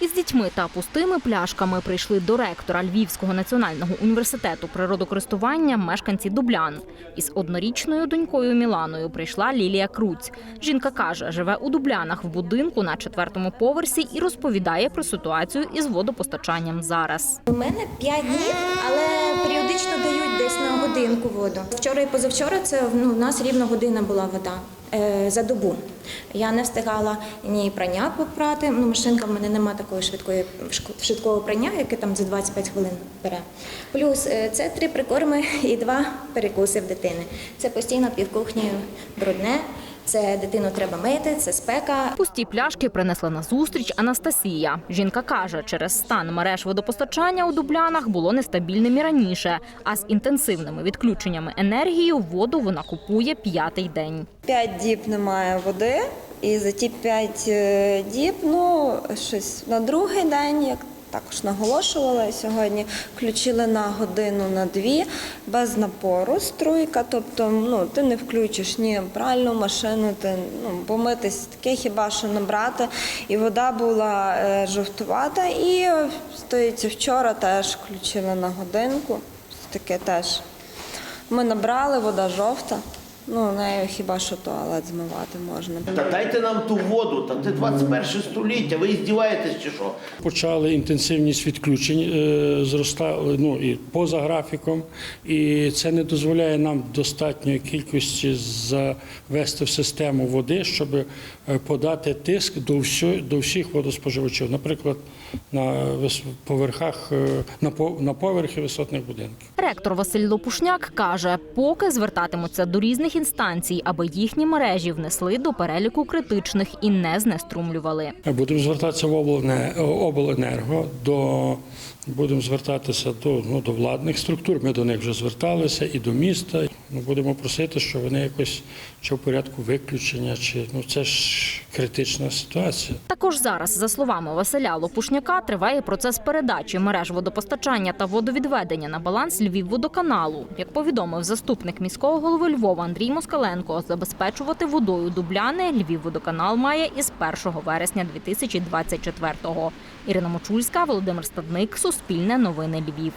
Із дітьми та пустими пляшками прийшли до ректора Львівського національного університету природокористування мешканці Дублян. Із однорічною донькою Міланою прийшла Лілія Круць. Жінка каже, живе у Дублянах в будинку на четвертому поверсі і розповідає про ситуацію із водопостачанням зараз. У мене 5 днів, але періодично дають десь на годинку воду. Вчора і позавчора це ну, у нас рівно година була вода за добу. Я не встигала ні прання попрати. Ну, машинка в мене немає такої швидкої швидкого прання, яке там за 25 хвилин бере. Плюс е, це три прикорми і два перекуси в дитини. Це постійно під кухнею брудне. Це дитину треба мити, це спека. Пусті пляшки принесла на зустріч Анастасія. Жінка каже, через стан мереж водопостачання у Дублянах було нестабільним і раніше, а з інтенсивними відключеннями енергії воду вона купує п'ятий день. П'ять діб немає води, і за ті п'ять е, діб, ну щось на другий день, як також наголошувала сьогодні, включили на годину на дві без напору струйка. Тобто, ну ти не включиш ні пральну машину, ти ну помитись таке, хіба що набрати. І вода була е, жовтувата, і стоїться вчора теж включили на годинку. Таке теж. Ми набрали, вода жовта. Ну, нею хіба що туалет змивати можна. Та дайте нам ту воду, та це 21 століття, ви здіваєтесь чи що? Почали інтенсивність відключень е, зростали ну і поза графіком, і це не дозволяє нам достатньої кількості завести в систему води, щоб е, подати тиск до всього, до всіх водоспоживачів, наприклад, на поверхах е, на по- на поверхи висотних будинків. Ректор Василь Лопушняк каже, поки звертатимуться до різних інстанцій, аби їхні мережі внесли до переліку критичних і не знеструмлювали. Будемо звертатися в облене- обленерго, до будемо звертатися до, ну, до владних структур. Ми до них вже зверталися і до міста. Ми будемо просити, щоб вони якось чи в порядку виключення, чи ну це ж критична ситуація. Також зараз, за словами Василя Лопушняка, триває процес передачі мереж водопостачання та водовідведення на баланс Львівводоканалу. Як повідомив заступник міського голови Львова Андрій Москаленко, забезпечувати водою Дубляни Львівводоканал має із 1 вересня 2024-го. Ірина Мочульська, Володимир Стадник, Суспільне новини Львів.